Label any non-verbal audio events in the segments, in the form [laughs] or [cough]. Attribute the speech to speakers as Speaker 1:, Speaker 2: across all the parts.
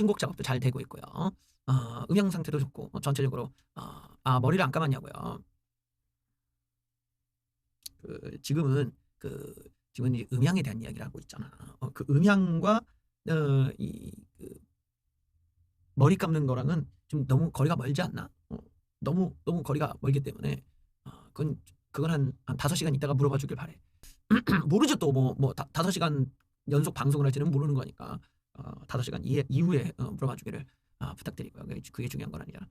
Speaker 1: 신곡 작업도 잘 되고 있고요. 어, 음향 상태도 좋고 어, 전체적으로 어, 아 머리를 안 감았냐고요. 그 지금은 그 지금은 이제 음향에 대한 이야기를 하고 있잖아. 어, 그 음향과 어, 이 그 머리 감는 거랑은 좀 너무 거리가 멀지 않나? 어, 너무 너무 거리가 멀기 때문에 어, 그건 그건 한, 한 5시간 있다가 물어봐 주길 바래. [clears throat] 모르죠 또 뭐뭐 다섯 시간 연속 방송을 할지는 모르는 거니까 어, 5시간 이해, 이후에 어, 물어봐 주기를 아, 부탁드리고요. 그게, 그게 중요한 건 아니잖아.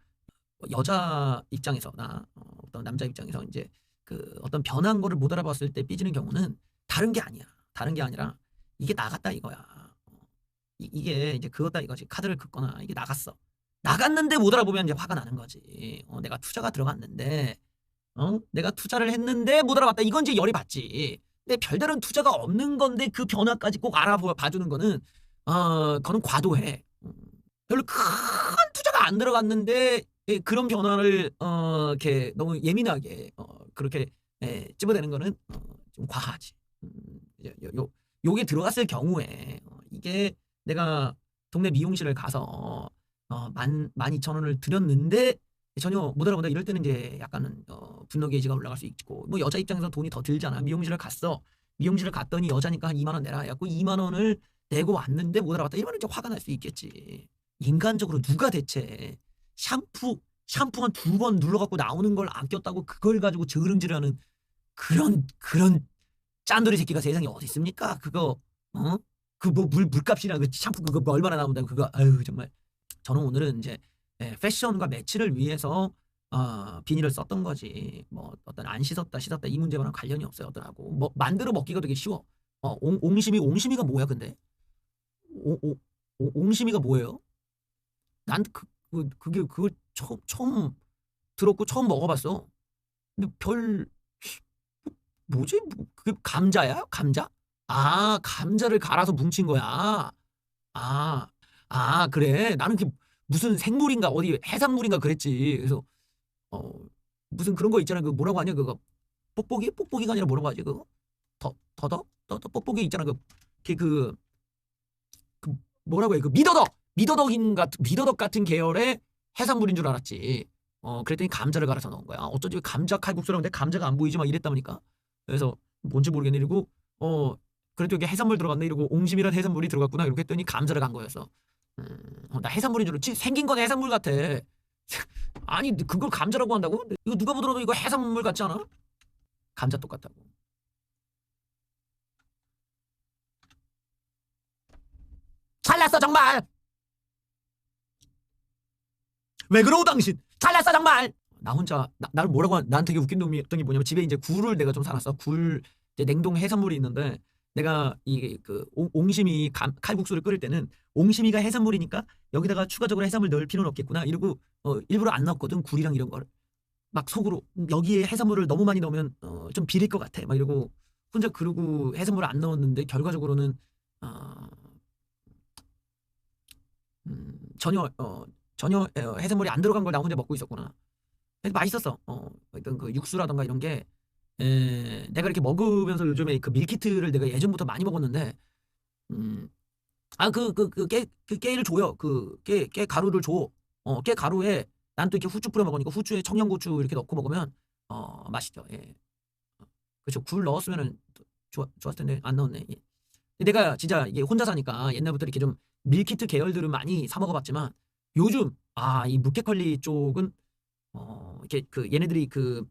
Speaker 1: 어, 여자 입장에서나 어, 어떤 남자 입장에서 이제 그 어떤 변한 거를 못 알아봤을 때 삐지는 경우는 다른 게 아니야. 다른 게 아니라 이게 나갔다 이거야. 어, 이, 이게 이제 그거다 이거지. 카드를 긋거나 이게 나갔어. 나갔는데 못 알아보면 이제 화가 나는 거지. 어, 내가 투자가 들어갔는데, 어? 내가 투자를 했는데 못 알아봤다. 이건 이제 열이 받지. 근데 별다른 투자가 없는 건데 그 변화까지 꼭 알아봐 주는 거는, 어, 그거는 과도해. 음, 별로 큰 투자가 안 들어갔는데 예, 그런 변화를 어, 이렇게 너무 예민하게 어, 그렇게 예, 찝어대는 거는 어, 좀 과하지. 음, 요, 요, 요게 들어갔을 경우에 어, 이게 내가 동네 미용실을 가서 어, 만, 만 이천 원을 들였는데 전혀 못 알아본다 이럴 때는 이제 약간은 어, 분노 게이지가 올라갈 수 있고 뭐 여자 입장에서 돈이 더 들잖아 미용실을 갔어 미용실을 갔더니 여자니까 한 2만 원 내라 해갖고 2만 원을 내고 왔는데 못 알아봤다. 이러면 이제 화가 날 수 있겠지. 인간적으로 누가 대체 샴푸 샴푸 한 두 번 눌러갖고 나오는 걸 아꼈다고 그걸 가지고 저름질하는 그런 그런 짠돌이 새끼가 세상에 어디 있습니까? 그거 어? 그뭐 물 물값이나 그 샴푸 그거 뭐 얼마나 나온다고 그거. 아유 정말. 저는 오늘은 이제 예, 패션과 매치를 위해서 어, 비닐을 썼던 거지. 뭐 어떤 안 씻었다 씻었다 이 문제와는 관련이 없어요 어더라고. 뭐 만들어 먹기가 되게 쉬워. 어 옹, 옹심이 옹심이가 뭐야 근데 오, 오, 오, 옹심이가 뭐예요? 난 그, 그, 그게 그걸 처음 처음 들었고 처음 먹어봤어 근데 별 뭐지 뭐, 그게 감자야 감자? 아 감자를 갈아서 뭉친 거야 아 아, 그래. 나는 그 무슨 생물인가 어디 해산물인가 그랬지. 그래서 어 무슨 그런 거 있잖아. 그 뭐라고 하냐 그거 뽁뽁이? 뽁뽁이가 아니라 뭐라고 하지 그거? 더 더덕? 더덕 뽁뽁이 있잖아. 그그 그, 그 뭐라고 해? 그 미더덕. 미더덕인 같은 미더덕 같은 계열의 해산물인 줄 알았지. 어 그랬더니 감자를 갈아서 넣은 거야. 어쩐지 감자 칼국수라는데 감자가 안 보이지 막 이랬다 보니까. 그래서 뭔지 모르겠네 이러고 어 그래도 여기 해산물 들어갔네 이러고 옹심이란 해산물이 들어갔구나 이렇게 했더니 감자를 간 거였어. 음, 어, 나 해산물인 줄 알았지? 생긴 건 해산물 같아. [laughs] 아니 그걸 감자라고 한다고? 이거 누가 보더라도 이거 해산물 같지 않아? 감자 똑같다고. 잘났어 정말. 왜 그러고 당신? 잘났어 정말. 나 혼자 나, 나를 뭐라고 한, 난 되게 웃긴 놈이었던 게 뭐냐면 집에 이제 굴을 내가 좀 사놨어. 굴 냉동 해산물이 있는데 내가 이그 옹심이 감, 칼국수를 끓일 때는 옹심이가 해산물이니까 여기다가 추가적으로 해산물 넣을 필요는 없겠구나 이러고 어, 일부러 안 넣었거든 굴이랑 이런 거를 막 속으로 여기에 해산물을 너무 많이 넣으면 어, 좀 비릴 것 같아 막 이러고 혼자 그러고 해산물을 안 넣었는데 결과적으로는 어, 음, 전혀 어, 전혀 어, 해산물이 안 들어간 걸 나 혼자 먹고 있었구나. 맛있었어. 어, 어떤 그 육수라던가 이런 게 에, 내가 이렇게 먹으면서 요즘에 그 밀키트를 내가 예전부터 많이 먹었는데, 음, 아, 그, 깨, 그 깨를 줘요. 그, 깨, 깨 가루를 줘. 어, 깨 가루에, 난 또 이렇게 후추 뿌려 먹으니까 후추에 청양고추 이렇게 넣고 먹으면, 어, 맛있죠. 예. 그렇죠. 굴 넣었으면은 좋, 좋았을 텐데, 안 넣었네. 예. 내가 진짜 이게 혼자 사니까 옛날부터 이렇게 좀 밀키트 계열들은 많이 사 먹어봤지만, 요즘, 아, 이 무케컬리 쪽은, 어, 이렇게 그, 얘네들이 그,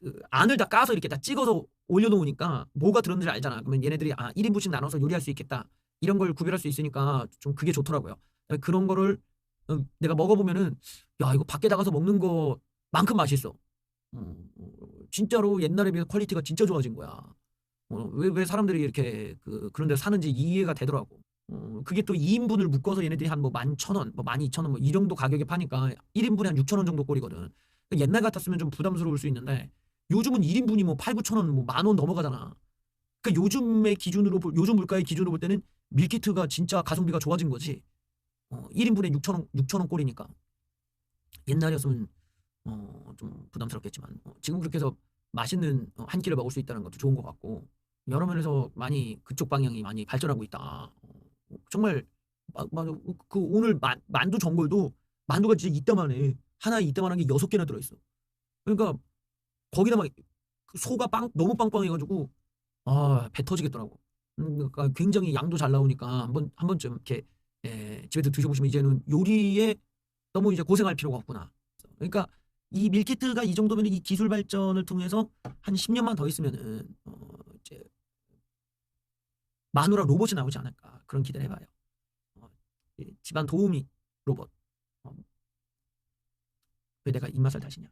Speaker 1: 그 안을 다 까서 이렇게 다 찍어서 올려놓으니까 뭐가 들었는지 알잖아. 그러면 얘네들이 아 1인분씩 나눠서 요리할 수 있겠다. 이런 걸 구별할 수 있으니까 좀 그게 좋더라고요. 그런 거를 어, 내가 먹어보면은 야 이거 밖에 나가서 먹는 거만큼 맛있어. 어, 진짜로 옛날에 비해 퀄리티가 진짜 좋아진 거야. 어, 왜, 왜 사람들이 이렇게 그, 그런 데 사는지 이해가 되더라고. 어, 그게 또 2인분을 묶어서 얘네들이 한뭐만천 원, 뭐만 이천 원, 뭐 이 정도 가격에 파니까 1인분에 한 6천 원 정도 꼴이거든. 옛날 같았으면 좀 부담스러울 수 있는데 요즘은 1인분이 뭐 8, 9천 원, 뭐 만 원 넘어가잖아. 그러니까 요즘의 기준으로 볼, 요즘 물가의 기준으로 볼 때는 밀키트가 진짜 가성비가 좋아진 거지. 어, 1인분에 6천 원, 6천 원 꼴이니까. 옛날이었으면 어, 좀 부담스럽겠지만 어, 지금 그렇게 해서 맛있는 어, 한 끼를 먹을 수 있다는 것도 좋은 것 같고 여러 면에서 많이 그쪽 방향이 많이 발전하고 있다. 어, 정말 마, 맞아. 그 오늘 만, 만두 전골도 만두가 진짜 이따만해. 하나에 이따만한 게 여섯 개나 들어있어. 그러니까 거기다 막그 소가 빵 너무 빵빵해가지고 아 배 터지겠더라고. 음, 그러니까 굉장히 양도 잘 나오니까 한번 한 번쯤 이렇게 예, 집에서 드셔보시면 이제는 요리에 너무 이제 고생할 필요가 없구나. 그러니까 이 밀키트가 이 정도면 이 기술 발전을 통해서 한 10년만 더 있으면은 어, 이제 마누라 로봇이 나오지 않을까 그런 기대를 해봐요. 어, 이 집안 도우미 로봇. 어, 왜 내가 입맛을 다시냐?